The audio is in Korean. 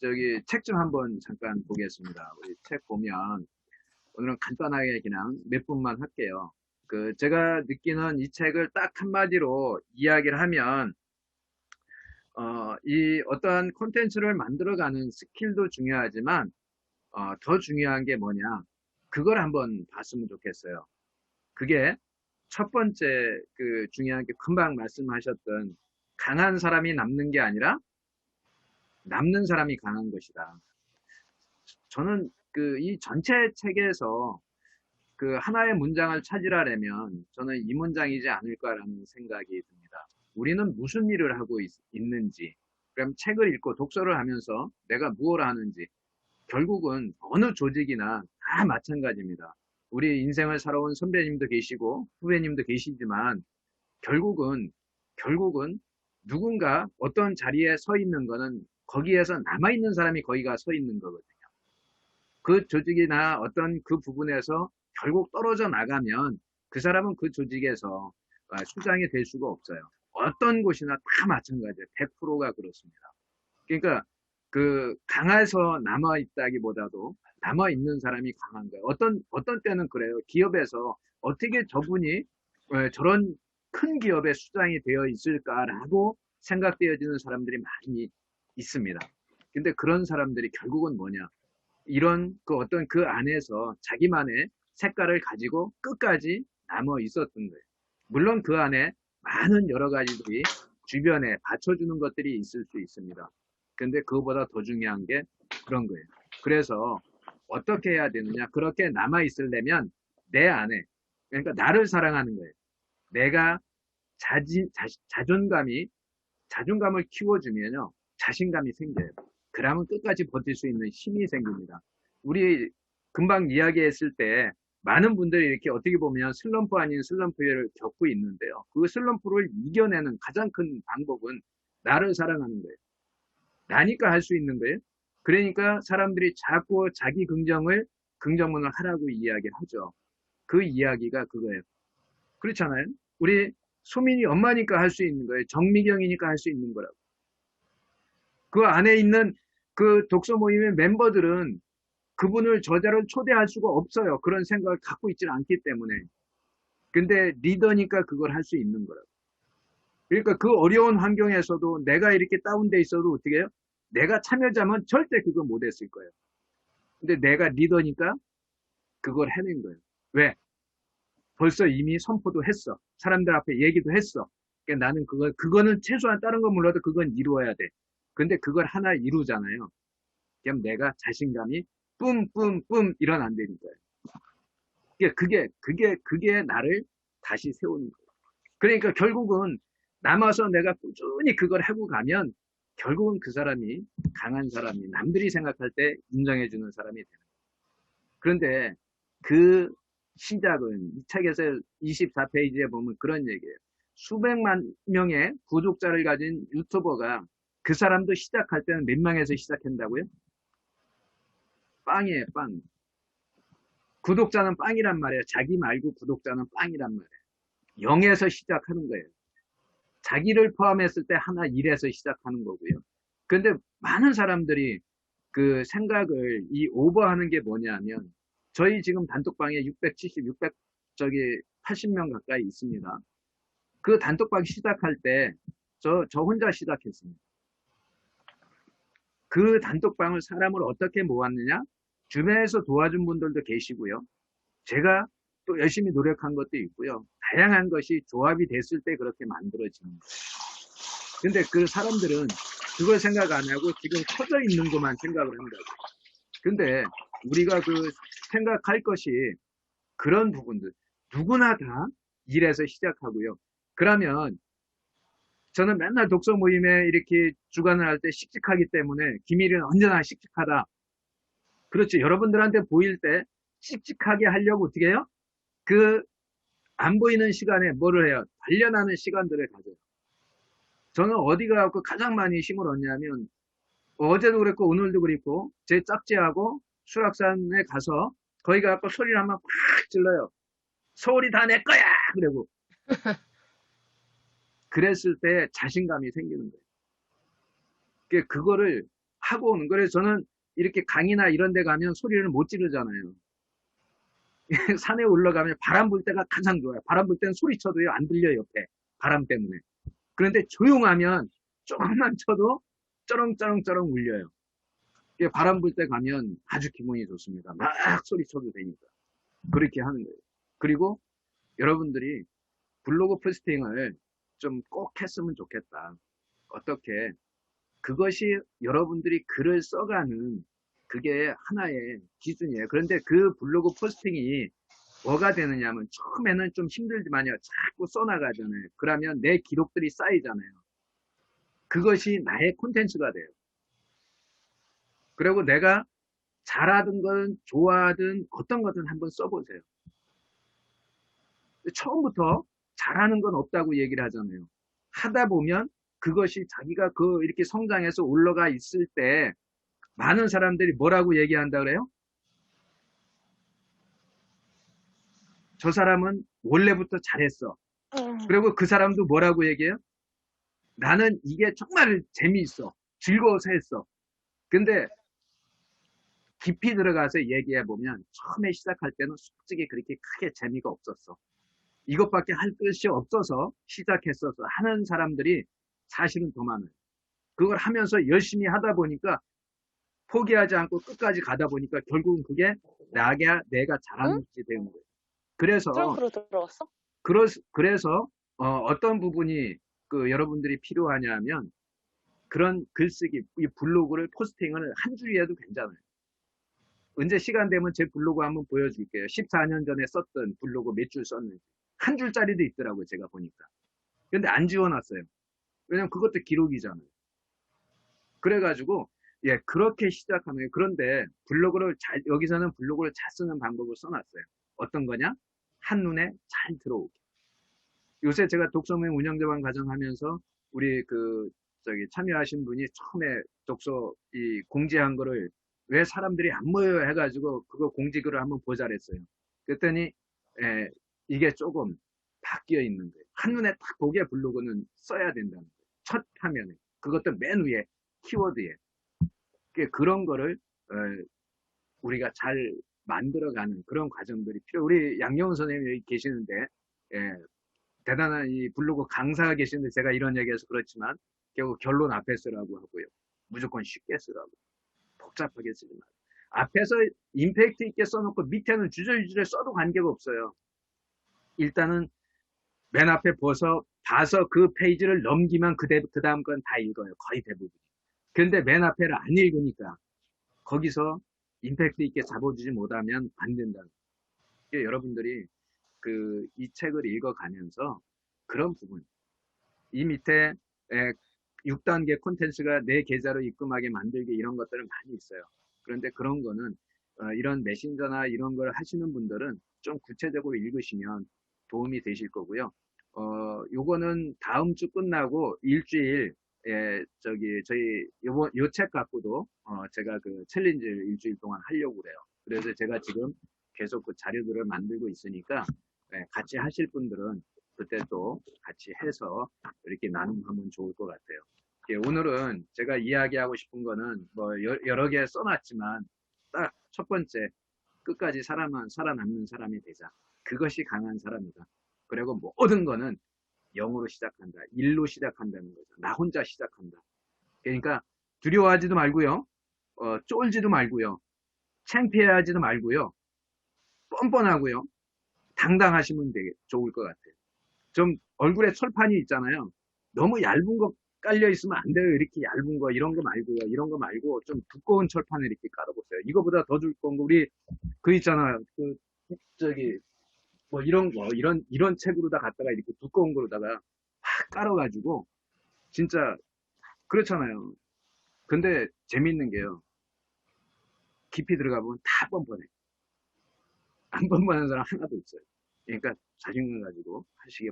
저기 책 좀 한번 잠깐 보겠습니다. 우리 책 보면 오늘은 간단하게 그냥 몇 분만 할게요. 그 제가 느끼는 이 책을 딱 한마디로 이야기를 하면 어, 이 어떠한 콘텐츠를 만들어가는 스킬도 중요하지만 어, 더 중요한 게 뭐냐 그걸 한번 봤으면 좋겠어요. 그게 첫 번째 그 중요한 게 금방 말씀하셨던 강한 사람이 남는 게 아니라 남는 사람이 강한 것이다. 저는 그 이 전체 책에서 그 하나의 문장을 찾으라면 저는 이 문장이지 않을까라는 생각이 듭니다. 우리는 무슨 일을 하고 있, 는지 그럼 책을 읽고 독서를 하면서 내가 무엇을 하는지, 결국은 어느 조직이나 다 마찬가지입니다. 우리 인생을 살아온 선배님도 계시고 후배님도 계시지만 결국은 결국은 누군가 어떤 자리에 서 있는 거는 거기에서 남아있는 사람이 거기가 서 있는 거거든요. 그 조직이나 어떤 그 부분에서 결국 떨어져 나가면 그 사람은 그 조직에서 아, 수장이 될 수가 없어요. 어떤 곳이나 다 마찬가지예요. 100%가 그렇습니다. 그러니까 그 강해서 남아 있다기보다도 남아 있는 사람이 강한 거예요. 어떤 어떤 때는 그래요. 기업에서 어떻게 저분이 저런 큰 기업의 수장이 되어 있을까라고 생각되어지는 사람들이 많이 있습니다. 근데 그런 사람들이 결국은 뭐냐? 이런 그 어떤 그 안에서 자기만의 색깔을 가지고 끝까지 남아 있었던 거예요. 물론 그 안에 많은 여러 가지들이 주변에 받쳐주는 것들이 있을 수 있습니다. 근데 그거보다 더 중요한 게 그런 거예요. 그래서 어떻게 해야 되느냐? 그렇게 남아 있으려면 내 안에 그러니까 나를 사랑하는 거예요. 내가 자진 자, 자존감이 자존감을 키워주면요 자신감이 생겨요. 그러면 끝까지 버틸 수 있는 힘이 생깁니다. 우리 금방 이야기했을 때 많은 분들이 이렇게 어떻게 보면 슬럼프 아닌 슬럼프를 겪고 있는데요. 그 슬럼프를 이겨내는 가장 큰 방법은 나를 사랑하는 거예요. 나니까 할 수 있는 거예요. 그러니까 사람들이 자꾸 자기 긍정을 긍정문을 하라고 이야기를 하죠. 그 이야기가 그거예요. 그렇잖아요. 우리 소민이 엄마니까 할 수 있는 거예요. 정미경이니까 할 수 있는 거라고. 그 안에 있는 그 독서 모임의 멤버들은 그분을 저자를 초대할 수가 없어요. 그런 생각을 갖고 있지는 않기 때문에. 근데 리더니까 그걸 할 수 있는 거라고. 그러니까 그 어려운 환경에서도 내가 이렇게 다운돼 있어도 어떻게 해요? 내가 참여자면 절대 그거 못했을 거예요. 근데 내가 리더니까 그걸 해낸 거예요. 왜? 벌써 이미 선포도 했어. 사람들 앞에 얘기도 했어. 그러니까 나는 그거, 그거는 최소한 다른 거 몰라도 그건 이루어야 돼. 근데 그걸 하나 이루잖아요. 그럼 내가 자신감이 뿜뿜뿜 일어난다는 거예요. 그게, 그게, 그게, 그게 나를 다시 세우는 거예요. 그러니까 결국은 남아서 내가 꾸준히 그걸 하고 가면 결국은 그 사람이 강한 사람이 남들이 생각할 때 인정해주는 사람이 되는 거예요. 그런데 그 시작은 이 책에서 24페이지에 보면 그런 얘기예요. 수백만 명의 구독자를 가진 유튜버가 그 사람도 시작할 때는 몇 명에서 시작한다고요? 빵이에요, 빵. 구독자는 빵이란 말이에요. 자기 말고 구독자는 빵이란 말이에요. 0에서 시작하는 거예요. 자기를 포함했을 때 하나 일에서 시작하는 거고요. 근데 많은 사람들이 그 생각을 이 오버하는 게 뭐냐면 저희 지금 단톡방에 670, 600 저기 80명 가까이 있습니다. 그 단톡방 시작할 때 저 저 혼자 시작했습니다. 그 단톡방을 사람을 어떻게 모았느냐? 주변에서 도와준 분들도 계시고요. 제가 또 열심히 노력한 것도 있고요. 다양한 것이 조합이 됐을 때 그렇게 만들어지는 거예요. 근데 그 사람들은 그걸 생각 안 하고 지금 커져 있는 것만 생각을 한다고. 근데 우리가 그 생각할 것이 그런 부분들 누구나 다 일에서 시작하고요. 그러면 저는 맨날 독서 모임에 이렇게 주관을 할 때 씩씩하기 때문에 김일은 언제나 씩씩하다. 그렇죠. 여러분들한테 보일 때 씩씩하게 하려고 어떻게 해요? 그 안 보이는 시간에 뭐를 해요? 단련하는 시간들을 가져요. 저는 어디 가고 가장 많이 힘을 얻냐면 어제도 그랬고 오늘도 그랬고 제 짝지하고 수락산에 가서 거기 가고 소리를 한번 팍 질러요. 소리 다 내 거야! 그러고 그랬을 때 자신감이 생기는 거예요. 그거를 하고 오는 거예요. 저는 이렇게 강이나 이런 데 가면 소리를 못 지르잖아요. 산에 올라가면 바람 불 때가 가장 좋아요. 바람 불 때는 소리쳐도요, 안 들려요, 옆에. 바람 때문에. 그런데 조용하면 조금만 쳐도 쩌렁쩌렁쩌렁 울려요. 바람 불 때 가면 아주 기분이 좋습니다. 막 소리쳐도 되니까. 그렇게 하는 거예요. 그리고 여러분들이 블로그 포스팅을 좀 꼭 했으면 좋겠다. 어떻게? 그것이 여러분들이 글을 써가는 그게 하나의 기준이에요. 그런데 그 블로그 포스팅이 뭐가 되느냐면 처음에는 좀 힘들지만요. 자꾸 써나가잖아요. 그러면 내 기록들이 쌓이잖아요. 그것이 나의 콘텐츠가 돼요. 그리고 내가 잘하든 건 좋아하든 어떤 거든 한번 써보세요. 처음부터 잘하는 건 없다고 얘기를 하잖아요. 하다 보면 그것이 자기가 그 이렇게 성장해서 올라가 있을 때 많은 사람들이 뭐라고 얘기한다 그래요? 저 사람은 원래부터 잘했어. 그리고 그 사람도 뭐라고 얘기해요? 나는 이게 정말 재미있어. 즐거워서 했어. 근데 깊이 들어가서 얘기해 보면 처음에 시작할 때는 솔직히 그렇게 크게 재미가 없었어. 이것밖에 할 것이 없어서 시작했어서 하는 사람들이 사실은 더 많아요. 그걸 하면서 열심히 하다 보니까 포기하지 않고 끝까지 가다 보니까 결국은 그게 나가 내가 잘하는 것이 되는 거예요. 그래서? 그러, 그래서 어, 떤 부분이 그 여러분들이 필요하냐면 그런 글쓰기, 이 블로그를 포스팅을 한 줄이라도 괜찮아요. 언제 시간 되면 제 블로그 한번 보여줄게요. 14년 전에 썼던 블로그 몇 줄 썼는지. 한 줄짜리도 있더라고요. 제가 보니까. 근데 안 지워놨어요. 왜냐면 그것도 기록이잖아요. 그래가지고 예 그렇게 거예요. 그런데 블로그를 잘 여기서는 블로그를 잘 쓰는 방법을 써놨어요. 어떤 거냐? 한눈에 잘 들어오게. 요새 제가 독서모임 운영자반 과정하면서 우리 그 저기 참여하신 분이 처음에 독서 이 공지한 거를 왜 사람들이 안 모여 해가지고 그거 공지글을 한번 보자 그랬어요. 그랬더니 예, 이게 조금 바뀌어 있는 거예요. 한눈에 딱 보게 블로그는 써야 된다는 거예요. 첫 화면에. 그것도 맨 위에 키워드에. 그런 거를 어, 우리가 잘 만들어가는 그런 과정들이 필요. 우리 양영훈 선생님이 여기 계시는데 예, 대단한 이 블로그 강사가 계시는데 제가 이런 얘기해서 그렇지만 결국 결론 앞에 쓰라고 하고요. 무조건 쉽게 쓰라고. 복잡하게 쓰지 말고. 앞에서 임팩트 있게 써놓고 밑에는 주저주저 써도 관계가 없어요. 일단은 맨 앞에 보서 봐서 그 페이지를 넘기면 그, 그 다음 건 다 읽어요. 거의 대부분. 그런데 맨 앞에를 안 읽으니까 거기서 임팩트 있게 잡아주지 못하면 안 된다는 거예요. 여러분들이 그 이 책을 읽어가면서 그런 부분 이 밑에 6단계 콘텐츠가 내 계좌로 입금하게 만들기 이런 것들은 많이 있어요. 그런데 그런 거는 어, 이런 메신저나 이런 걸 하시는 분들은 좀 구체적으로 읽으시면 도움이 되실 거고요. 어, 요거는 다음 주 끝나고 일주일, 예, 저기, 저희, 요번, 요 책 갖고도, 어, 제가 그 챌린지를 일주일 동안 하려고 그래요. 그래서 제가 지금 계속 그 자료들을 만들고 있으니까, 예, 같이 하실 분들은 그때 또 같이 해서 이렇게 나눔하면 좋을 것 같아요. 예, 오늘은 제가 이야기하고 싶은 거는 뭐 여러 개 써놨지만 딱 첫 번째 끝까지 살아만 살아남는 사람이 되자. 그것이 강한 사람이다. 그리고 모든 거는 영으로 시작한다. 일로 시작한다는 거죠. 나 혼자 시작한다. 그러니까 두려워하지도 말고요. 어, 쫄지도 말고요. 창피해하지도 말고요. 뻔뻔하고요. 당당하시면 되게 좋을 것 같아요. 좀 얼굴에 철판이 있잖아요. 너무 얇은 거 깔려 있으면 안 돼요. 이렇게 얇은 거 이런 거 말고요. 이런 거 말고 좀 두꺼운 철판을 이렇게 깔아보세요. 이거보다 더 두꺼운 거 우리 그 있잖아요. 그 저기 뭐 이런 거, 이런, 이런 책으로다 갖다가 이렇게 두꺼운 거로다가 막 깔아가지고, 진짜, 그렇잖아요. 근데 재밌는 게요. 깊이 들어가 보면 다 뻔뻔해. 안 뻔뻔한 사람 하나도 없어요. 그러니까 자신감 가지고 하시기.